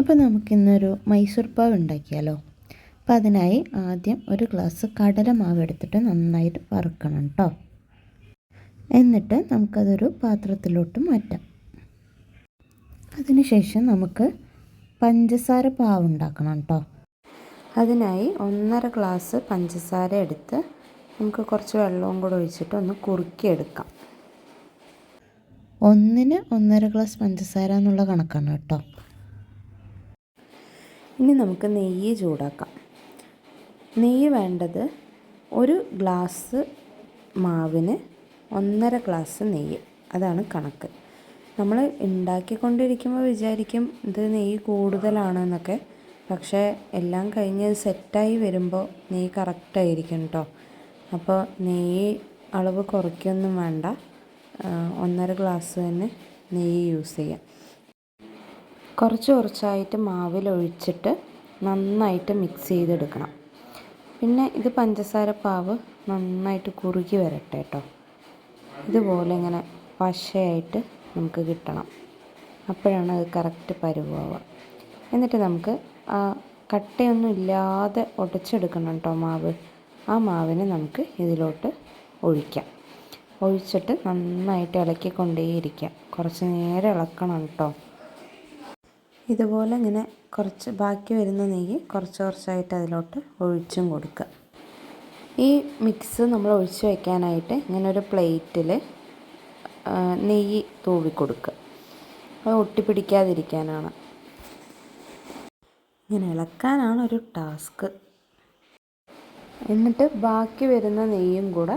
അപ്പോൾ നമുക്കിന്നൊരു മൈസൂർ പാവ് ഉണ്ടാക്കിയാലോ? അപ്പോൾ അതിനായി ആദ്യം ഒരു ഗ്ലാസ് കടലമാവ് എടുത്തിട്ട് നന്നായിട്ട് വറുക്കണം കേട്ടോ എന്നിട്ട് നമുക്കതൊരു പാത്രത്തിലോട്ട് മാറ്റാം. അതിനുശേഷം നമുക്ക് പഞ്ചസാര പാവ് ഉണ്ടാക്കണം കേട്ടോ അതിനായി ഒന്നര ഗ്ലാസ് പഞ്ചസാര എടുത്ത് നമുക്ക് കുറച്ച് വെള്ളവും കൂടെ ഒഴിച്ചിട്ട് ഒന്ന് കുറുക്കിയെടുക്കാം. ഒന്നിന് ഒന്നര ഗ്ലാസ് പഞ്ചസാര എന്നുള്ള കണക്കാണ് കേട്ടോ ഇനി നമുക്ക് നെയ്യ് ചൂടാക്കാം. നെയ്യ് വേണ്ടത് ഒരു ഗ്ലാസ് മാവിന് ഒന്നര ഗ്ലാസ് നെയ്യ്. അതാണ് കണക്ക്. നമ്മൾ ഉണ്ടാക്കിക്കൊണ്ടിരിക്കുമ്പോൾ വിചാരിക്കും ഇത് നെയ്യ് കൂടുതലാണെന്നൊക്കെ പക്ഷേ എല്ലാം കഴിഞ്ഞ് സെറ്റായി വരുമ്പോൾ നെയ്യ് കറക്റ്റായിരിക്കും കേട്ടോ. അപ്പോൾ നെയ്യ് അളവ് കുറയ്ക്കൊന്നും വേണ്ട. ഒന്നര ഗ്ലാസ് തന്നെ നെയ്യ് യൂസ് ചെയ്യാം. കുറച്ച് കുറച്ചായിട്ട് മാവിലൊഴിച്ചിട്ട് നന്നായിട്ട് മിക്സ് ചെയ്തെടുക്കണം. പിന്നെ ഇത് പഞ്ചസാര പാവ് നന്നായിട്ട് കുറുകി വരട്ടെ കേട്ടോ ഇതുപോലെ ഇങ്ങനെ പശയായിട്ട് നമുക്ക് കിട്ടണം. അപ്പോഴാണ് അത് കറക്റ്റ് പരുവാവുക. എന്നിട്ട് നമുക്ക് ആ കട്ടയൊന്നും ഇല്ലാതെ ഉടച്ചെടുക്കണം കേട്ടോ മാവ്. ആ മാവിനെ നമുക്ക് ഇതിലോട്ട് ഒഴിക്കാം. ഒഴിച്ചിട്ട് നന്നായിട്ട് ഇളക്കിക്കൊണ്ടേയിരിക്കാം. കുറച്ച് നേരം ഇളക്കണം കേട്ടോ ഇതുപോലെ ഇങ്ങനെ കുറച്ച് ബാക്കി വരുന്ന നെയ്യ് കുറച്ച് കുറച്ചായിട്ട് അതിലോട്ട് ഒഴിച്ചും കൊടുക്കുക. ഈ മിക്സ് നമ്മൾ ഒഴിച്ച് വയ്ക്കാനായിട്ട് ഇങ്ങനെ ഒരു പ്ലേറ്റിൽ നെയ്യ് തൂവി കൊടുക്കുക. അത് ഒട്ടിപ്പിടിക്കാതിരിക്കാനാണ്. ഇങ്ങനെ ഇളക്കാനാണ് ഒരു ടാസ്ക് എന്നിട്ട് ബാക്കി വരുന്ന നെയ്യും കൂടെ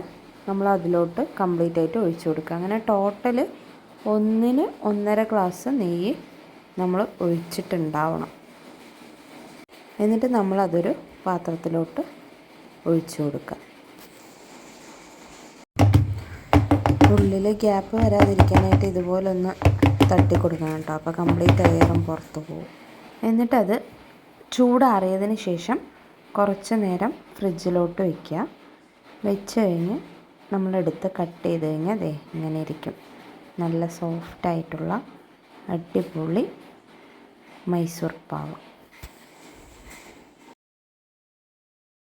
നമ്മൾ അതിലോട്ട് കംപ്ലീറ്റ് ആയിട്ട് ഒഴിച്ചു കൊടുക്കുക. അങ്ങനെ ടോട്ടൽ ഒന്നിന് ഒന്നര ഗ്ലാസ് നെയ്യ് നമ്മൾ ഒഴിച്ചിട്ടുണ്ടാവണം. എന്നിട്ട് നമ്മളതൊരു പാത്രത്തിലോട്ട് ഒഴിച്ചു കൊടുക്കുക. ഉള്ളിൽ ഗ്യാപ്പ് വരാതിരിക്കാനായിട്ട് ഇതുപോലെ ഒന്ന് തട്ടി കൊടുക്കണം കേട്ടോ. അപ്പോൾ കംപ്ലീറ്റ് എയറും പുറത്ത് പോകും. എന്നിട്ടത് ചൂടാറിയതിന് ശേഷം കുറച്ച് നേരം ഫ്രിഡ്ജിലോട്ട് വയ്ക്കുക വെച്ച് കഴിഞ്ഞ് നമ്മളെടുത്ത് കട്ട് ചെയ്ത് കഴിഞ്ഞാൽ അതെ ഇങ്ങനെ ഇരിക്കും. നല്ല സോഫ്റ്റായിട്ടുള്ള അടിപൊളി മൈസൂർ പാവ്.